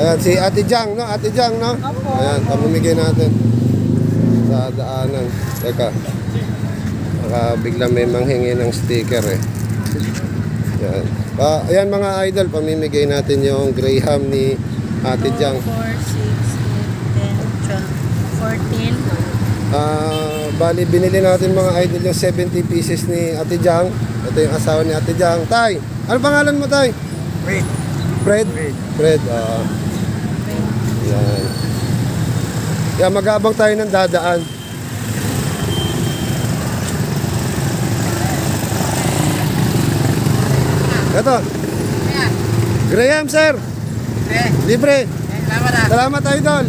Ayan, si Ate Jang, no? Ate Jang, no? Opo. Ayan, pamimigay natin sa daanan. Teka. Baka bigla may manghingi ng sticker eh. Ayan. Pa, ayan mga idol, pamimigay natin yung Graham ni Ate Jang. 4, 6, 8, 10, 12, 14. Ah, bali binili natin mga idol yung 70 pieces ni Ate Jang. Ito yung asawa ni Ate Jang. Tay, ano pangalan mo, Tay? Wait. Fred? Fred. Fred, ah. Yan. Yan, mag-aabang tayo ng dadaan. Ito. Graham, sir. Eh, Libre. salamat ah. Salamat, idol.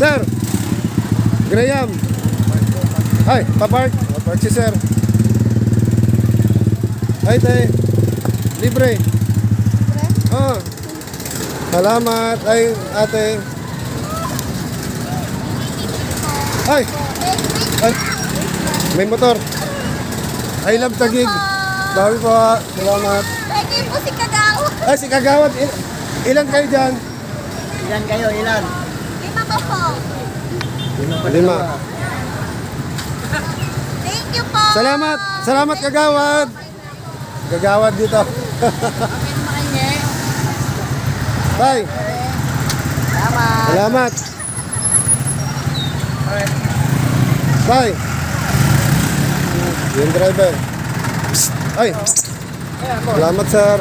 Sir. Graham. Ay, papark. Papark si sir. Ay, tay. Libre. Oh. Salamat. Ay, ate. Ay. Ay. May motor. I love Tagig. Bawi po. Salamat. Pwede po si Kagawa. Ay, si Kagawad. il- ilan kayo dyan? Ilan kayo, ilan? Lima pa po. Lima. Thank you po. Salamat. Salamat, Kagawad. Kagawad dito. Tay. Salamat. Salamat. Tay. Yung driver. Psst. Ay. Salamat, sir.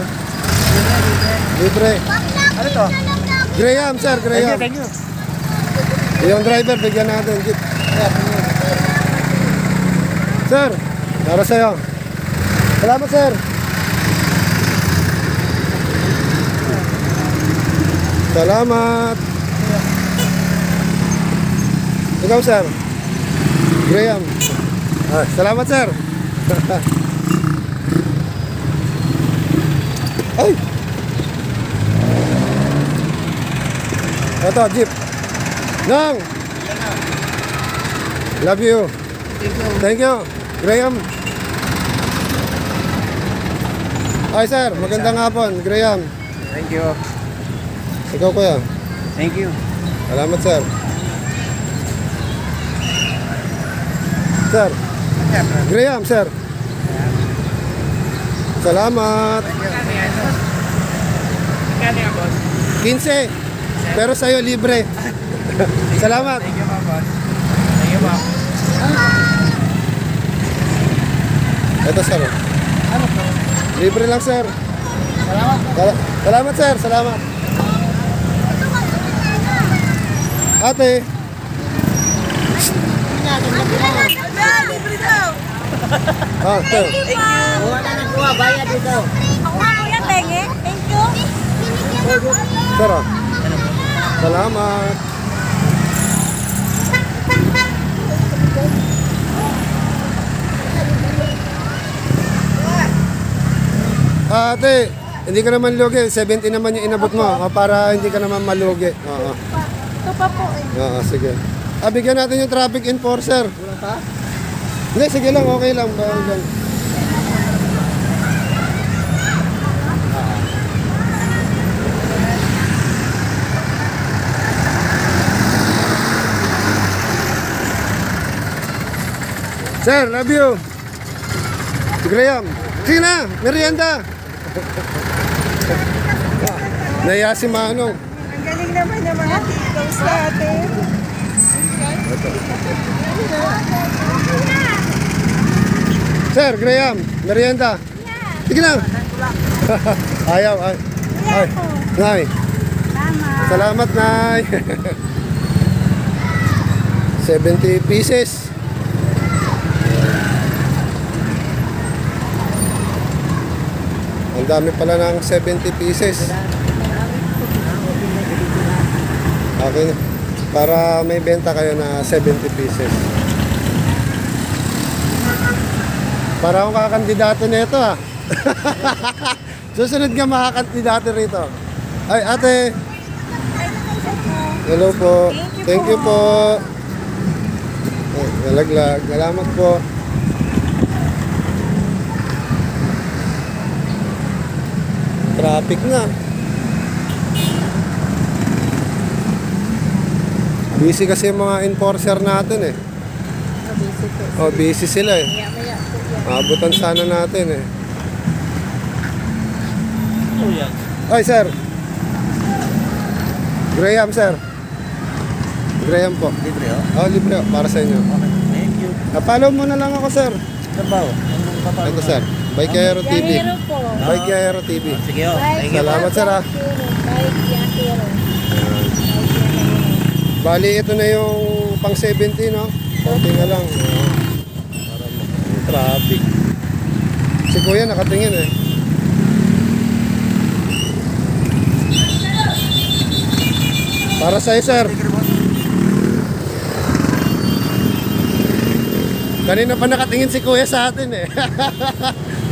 Libre. Ano to? Graham, sir. Thank you, Graham. thank you. Yung driver, bigyan natin. Git. Sir, para sa'yo. Salamat, sir. Salamat. Ikaw, sir. Graham. Ah, salamat, sir. Ay! Ito, jeep. Nang! Love you. Thank you. Graham. Ay, sir. Magandang hapon. Graham. Thank you. Ikaw, kuya. Thank you. Salamat, sir. Sir. Graham, sir. Salamat. Kano yan, boss? 15. Pero sa'yo, libre. Salamat. Thank you, boss. Thank you, ma'am. Ito, sir. Libre lang, sir. Salamat. Sal- Salamat, sir. Salamat. Ate. Libre daw. Ah, sir. Thank you, ma'am. Wala nang kuha, bayad dito. Ako na kuya, tenge. Thank you. Sir, ah. Salamat. Ate, hindi ka naman lugi. 70 naman yung inabot mo. O, para hindi ka naman malugi. Oo. Ito pa po eh. Oo, sige. Ah, bigyan natin yung traffic enforcer. Wala pa? Hindi, sige lang. Okay lang. Bawal lang. Sir, love you. Si Graham. Sige na, merienda. Naya si Manong. Galing naman ng mga titos natin. Sir, Graham, merienda. Sige na. Ayaw, ay. Ay, Nay. Salamat, Nay. 70 pieces. Ang dami pala ng 70 pieces. Okay. Para may benta kayo na 70 pieces. Para akong kakandidato na ito ah. Susunod ka makakandidato rito. Ay ate. Hello po. Thank you po. Ay, eh, nalaglag. Salamat po. Traffic na. Busy kasi yung mga enforcer natin eh. Busy po. Oh, busy sila eh. Maya maya po yan. Abutan sana natin eh. Ano yan? Ay, sir. Graham, sir. Graham po. Libre oh. Oh, libre. oh, Para sa inyo. Okay. Thank you. Napalaw mo na lang ako, sir. Anong kapal? Ito, sir. Bike Aero TV. Yahiro po. Bike Aero TV. Sige oh. Thank you. Salamat, sir, ah. Bike Yahiro. Bali, ito na yung pang 70, no? Konti na lang. Oh. Para traffic. Si Kuya nakatingin eh. Para sa'yo, sir. Kanina pa nakatingin si Kuya sa atin eh.